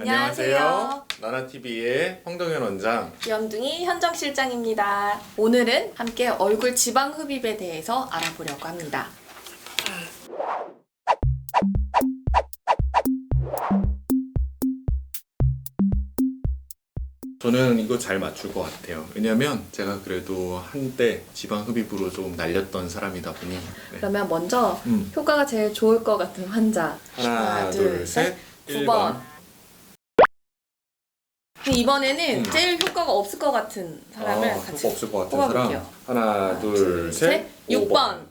안녕하세요. 나나TV의 황동현 원장. 귀염둥이 현정 실장입니다. 오늘은 함께 얼굴 지방 흡입에 대해서 알아보려고 합니다. 저는 이거 잘 맞출 것 같아요. 왜냐면 제가 그래도 한때 지방 흡입으로 좀 날렸던 사람이다 보니. 네. 그러면 먼저 음. 효과가 제일 좋을 것 같은 환자. 하나, 둘, 셋. 9번. 이번에는 음. 제일 효과가 없을 것 같은 사람을 아, 같이 효과 없을 것 같은 뽑아볼게요. 사람. 하나, 둘, 셋. 6번.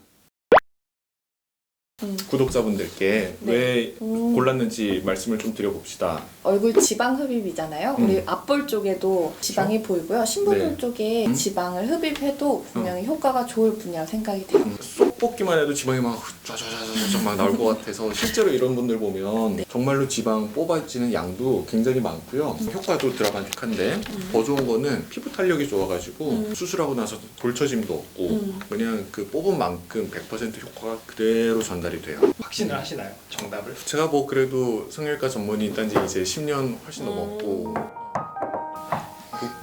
구독자분들께 네. 왜 음. 골랐는지 말씀을 좀 드려봅시다. 얼굴 지방 흡입이잖아요. 음. 우리 앞볼 쪽에도 지방이 보이고요. 신부들 네. 쪽에 음. 지방을 흡입해도 분명히 효과가 좋을 분이라고 생각이 돼요. 음, 쏙 뽑기만 해도 지방이 막 쫙쫙쫙쫙 막 나올 것 같아서 실제로 이런 분들 보면 네. 정말로 지방 뽑아지는 양도 굉장히 많고요. 음. 효과도 드라마틱한데 더 좋은 거는 피부 탄력이 좋아가지고 음. 수술하고 나서 돌처짐도 없고 음. 그냥 그 뽑은 만큼 100% 효과가 그대로 전달이 돼요. 확신을 하시나요? 정답을? 제가 뭐 그래도 성형외과 전문의 딴지 이제 10년 훨씬 음. 넘었고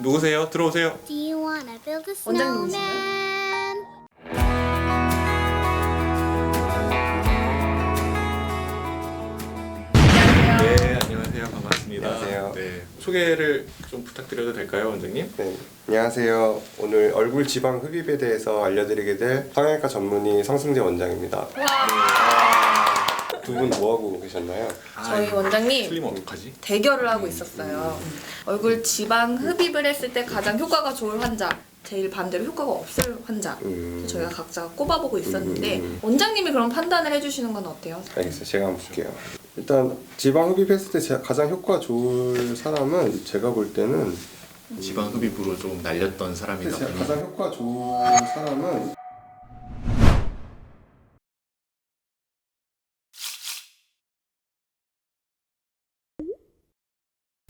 누- 누구세요? 들어오세요. Do you wanna build a 원장님이시네요. 소개를 좀 부탁드려도 될까요, 원장님? 네, 안녕하세요. 오늘 얼굴 지방 흡입에 대해서 알려드리게 될 성형외과 전문의 성승재 원장입니다. 두 분 뭐하고 계셨나요? 저희 원장님 틀리면 어떡하지? 대결을 하고 있었어요. 얼굴 지방 흡입을 했을 때 가장 효과가 좋을 환자, 제일 반대로 효과가 없을 환자. 음, 저희가 각자 꼽아보고 있었는데 음. 원장님이 그럼 판단을 해주시는 건 어때요? 알겠어요. 제가 한번 볼게요. 일단 지방 흡입했을 때 제- 가장 효과 좋을 사람은 제가 볼 때는 지방 흡입으로 좀 날렸던 사람이다 제가 보니 가장 효과 좋은 사람은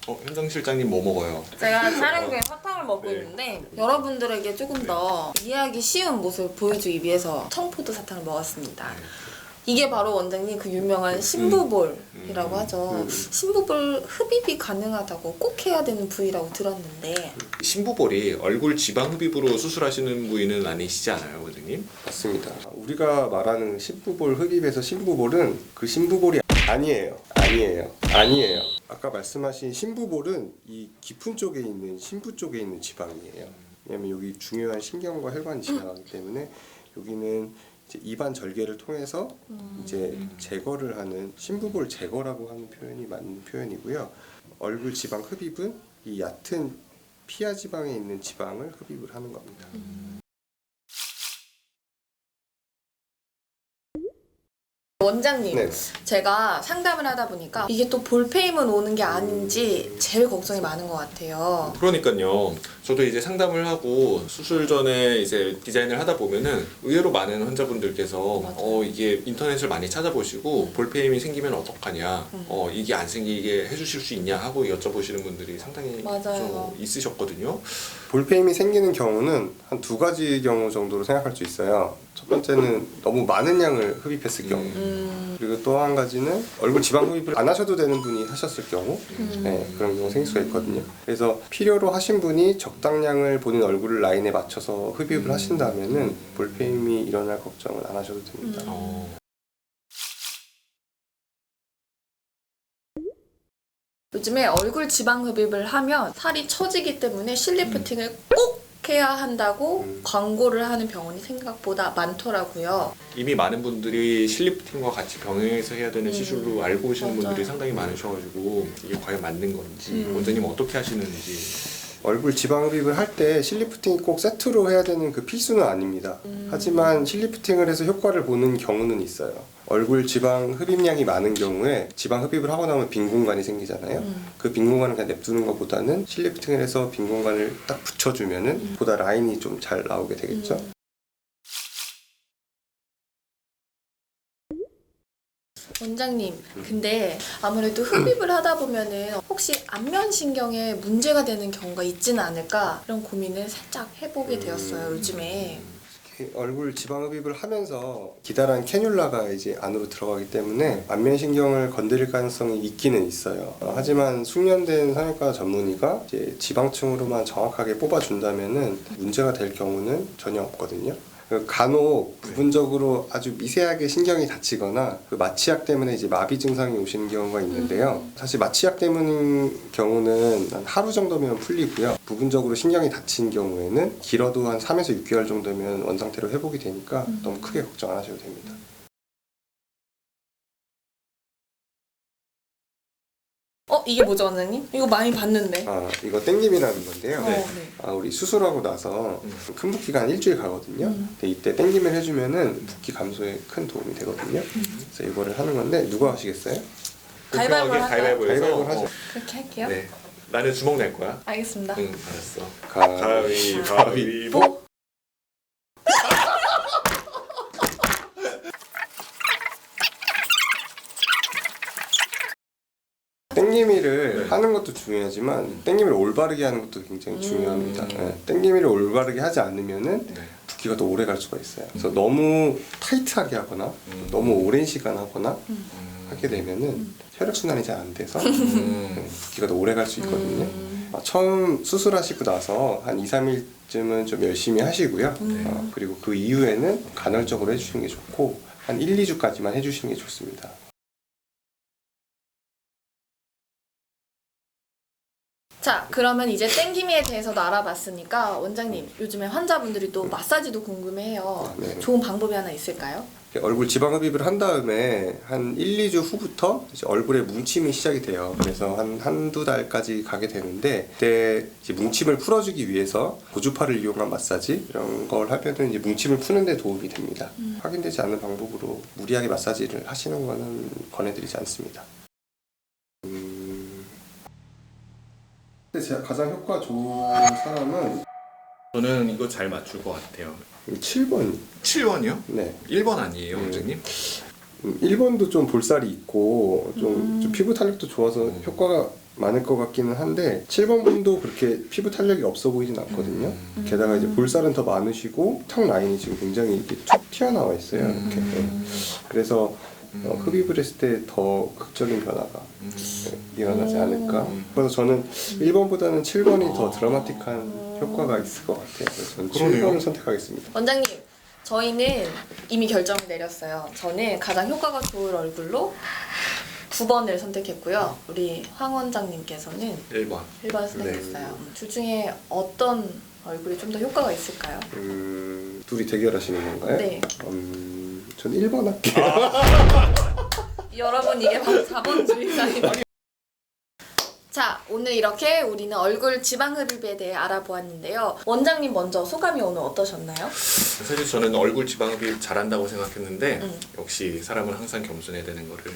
어, 현장 실장님 뭐 먹어요? 제가 촬영 중에 사탕을 먹고 네. 있는데 여러분들에게 조금 더 이해하기 쉬운 모습을 보여주기 위해서 청포도 사탕을 먹었습니다. 이게 바로 원장님 그 유명한 신부볼이라고 음. 하죠. 음. 신부볼 흡입이 가능하다고 꼭 해야 되는 부위라고 들었는데 신부볼이 얼굴 지방 흡입으로 수술하시는 부위는 아니시지 않아요, 원장님? 맞습니다. 우리가 말하는 신부볼 흡입에서 신부볼은 그 신부볼이 아니에요. 아니에요. 아니에요. 아까 말씀하신 신부볼은 이 깊은 쪽에 있는 신부 쪽에 있는 지방이에요. 왜냐면 여기 중요한 신경과 혈관이 지나가기 때문에 여기는 이제 입안 절개를 통해서 이제 제거를 하는 신부볼 제거라고 하는 표현이 맞는 표현이고요. 얼굴 지방 흡입은 이 얕은 피하 지방에 있는 지방을 흡입을 하는 겁니다. 원장님 네. 제가 상담을 하다 보니까 이게 또 볼페임은 오는 게 아닌지 제일 걱정이 많은 것 같아요. 그러니까요. 저도 이제 상담을 하고 수술 전에 이제 디자인을 하다 보면은 의외로 많은 환자분들께서 맞아요. 어 이게 인터넷을 많이 찾아보시고 볼페임이 생기면 어떡하냐, 음. 어 이게 안 생기게 해주실 수 있냐 하고 여쭤보시는 분들이 상당히 맞아요. 좀 있으셨거든요. 볼페임이 생기는 경우는 한 두 가지 경우 정도로 생각할 수 있어요. 첫 번째는 너무 많은 양을 흡입했을 경우. 음, 그리고 또 한 가지는 얼굴 지방 흡입을 안 하셔도 되는 분이 하셨을 경우. 음. 네, 그런 경우 생길 수가 있거든요. 그래서 필요로 하신 분이 적 당량을 본인 얼굴 라인에 맞춰서 흡입을 하신다면은 볼페임이 일어날 걱정은 안 하셔도 됩니다. 음. 어. 요즘에 얼굴 지방 흡입을 하면 살이 처지기 때문에 실리프팅을 꼭 해야 한다고 음. 광고를 하는 병원이 생각보다 많더라고요. 이미 많은 분들이 실리프팅과 같이 병행해서 해야 되는 음. 시술로 알고 오시는 맞아요. 분들이 상당히 많으셔가지고 이게 과연 맞는 건지 음. 원장님 어떻게 하시는지 얼굴 지방 흡입을 할 때 실리프팅이 꼭 세트로 해야 되는 그 필수는 아닙니다. 음. 하지만 실리프팅을 해서 효과를 보는 경우는 있어요. 얼굴 지방 흡입량이 많은 경우에 지방 흡입을 하고 나면 빈 공간이 생기잖아요. 음. 그빈 공간을 그냥 냅두는 것보다는 실리프팅을 해서 빈 공간을 딱 붙여주면은 음. 보다 라인이 좀 잘 나오게 되겠죠. 음. 원장님, 근데 아무래도 흡입을 하다 보면은 혹시 안면 신경에 문제가 되는 경우가 있지는 않을까 이런 고민을 살짝 해보게 되었어요, 요즘에. 이 얼굴 지방 흡입을 하면서 기다란 캐뉼라가 이제 안으로 들어가기 때문에 안면신경을 건드릴 가능성이 있기는 있어요. 어, 하지만 숙련된 성형과 전문의가 이제 지방층으로만 정확하게 뽑아준다면은 문제가 될 경우는 전혀 없거든요. 그 간혹 부분적으로 아주 미세하게 신경이 다치거나 그 마취약 때문에 이제 마비 증상이 오시는 경우가 있는데요. 사실 마취약 때문인 경우는 한 하루 정도면 풀리고요. 부분적으로 신경이 다친 경우에는 길어도 한 3에서 6개월 정도면 원상태로 회복이 되니까 너무 크게 걱정 안 하셔도 됩니다. 이게 뭐죠 원장님? 이거 많이 봤는데. 아, 이거 땡김이라는 건데요. 어, 네. 아, 우리 수술하고 나서 음. 큰 붓기가 한 일주일 가거든요. 음. 근데 이때 땡김을 해주면은 붓기 감소에 큰 도움이 되거든요. 그래서 이거를 하는 건데 누가 하시겠어요? 가위바위보 할까요? 가위바위보해서 가위바위보 하죠. 어, 그렇게 할게요. 네. 나는 주먹 낼 거야. 알겠습니다. 응, 알았어. 가... 가위바위보. 보. 땡기미를 네. 하는 것도 중요하지만 땡기미를 올바르게 하는 것도 굉장히 음. 중요합니다. 네. 땡기미를 올바르게 하지 않으면은 네. 붓기가 더 오래 갈 수가 있어요. 그래서 너무 타이트하게 하거나 음. 너무 오랜 시간 하거나 음. 하게 되면은 혈액 순환이 잘 안 돼서 음. 네, 붓기가 더 오래 갈 수 있거든요. 음. 아, 처음 수술하시고 나서 한 2, 3일쯤은 좀 열심히 하시고요. 음. 어, 그리고 그 이후에는 간헐적으로 해주시는 게 좋고 한 1, 2주까지만 해주시는 게 좋습니다. 자 그러면 이제 땡기미에 대해서도 알아봤으니까 원장님 요즘에 환자분들이 또 마사지도 궁금해해요. 네. 좋은 방법이 하나 있을까요? 얼굴 지방 흡입을 한 다음에 한 1, 2주 후부터 이제 얼굴에 뭉침이 시작이 돼요. 그래서 한 한두 달까지 가게 되는데 그때 이제 뭉침을 풀어주기 위해서 고주파를 이용한 마사지 이런 걸 하면은 이제 뭉침을 푸는 데 도움이 됩니다. 확인되지 않는 방법으로 무리하게 마사지를 하시는 거는 권해드리지 않습니다. 근데 제가 가장 효과 좋은 사람은 저는 이거 잘 맞출 것 같아요. 7번. 7번이요? 네. 1번 아니에요, 음. 원장님? 음, 1번도 좀 볼살이 있고 좀, 음. 좀 피부 탄력도 좋아서 음. 효과가 많을 것 같기는 한데 7번 분도 그렇게 피부 탄력이 없어 보이진 않거든요. 음. 게다가 이제 볼살은 더 많으시고 턱 라인이 지금 굉장히 이렇게 툭 튀어나와 있어요. 이렇게. 네. 음. 그래서 어, 음. 흡입을 했을 때 더 극적인 변화가 음. 네, 일어나지 않을까. 음. 그래서 저는 1번보다는 7번이 더 드라마틱한 효과가 있을 것 같아요. 그래서 저는 그러네요. 7번을 선택하겠습니다. 원장님 저희는 이미 결정을 내렸어요. 저는 가장 효과가 좋을 얼굴로 9번을 선택했고요. 우리 황 원장님께서는 1번. 1번 선택했어요. 둘 중에 어떤 얼굴이 좀 더 효과가 있을까요? 음, 둘이 대결하시는 건가요? 네. 음, 저는 1번 할게요. 여러분 이게 바로 자본주의자입니다. 자 오늘 이렇게 우리는 얼굴 지방 흡입에 대해 알아보았는데요. 원장님 먼저 소감이 오늘 어떠셨나요? 사실 저는 얼굴 지방흡입 잘한다고 생각했는데 음. 역시 사람은 항상 겸손해야 되는 거를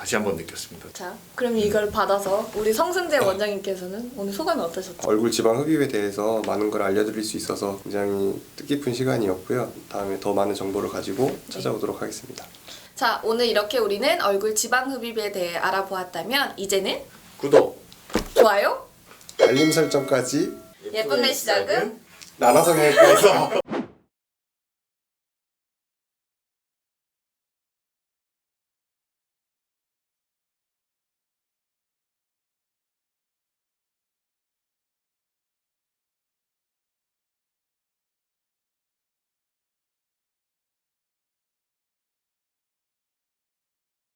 다시 한번 느꼈습니다. 자 그럼 이걸 받아서 우리 성승재 원장님께서는 오늘 소감이 어떠셨죠? 얼굴 지방 흡입에 대해서 많은 걸 알려드릴 수 있어서 굉장히 뜻깊은 시간이었고요. 다음에 더 많은 정보를 가지고 찾아오도록 하겠습니다. 자 오늘 이렇게 우리는 얼굴 지방 흡입에 대해 알아보았다면 이제는 구독! 좋아요 알림 설정까지 예쁜 내 시작은 나나성형외과에서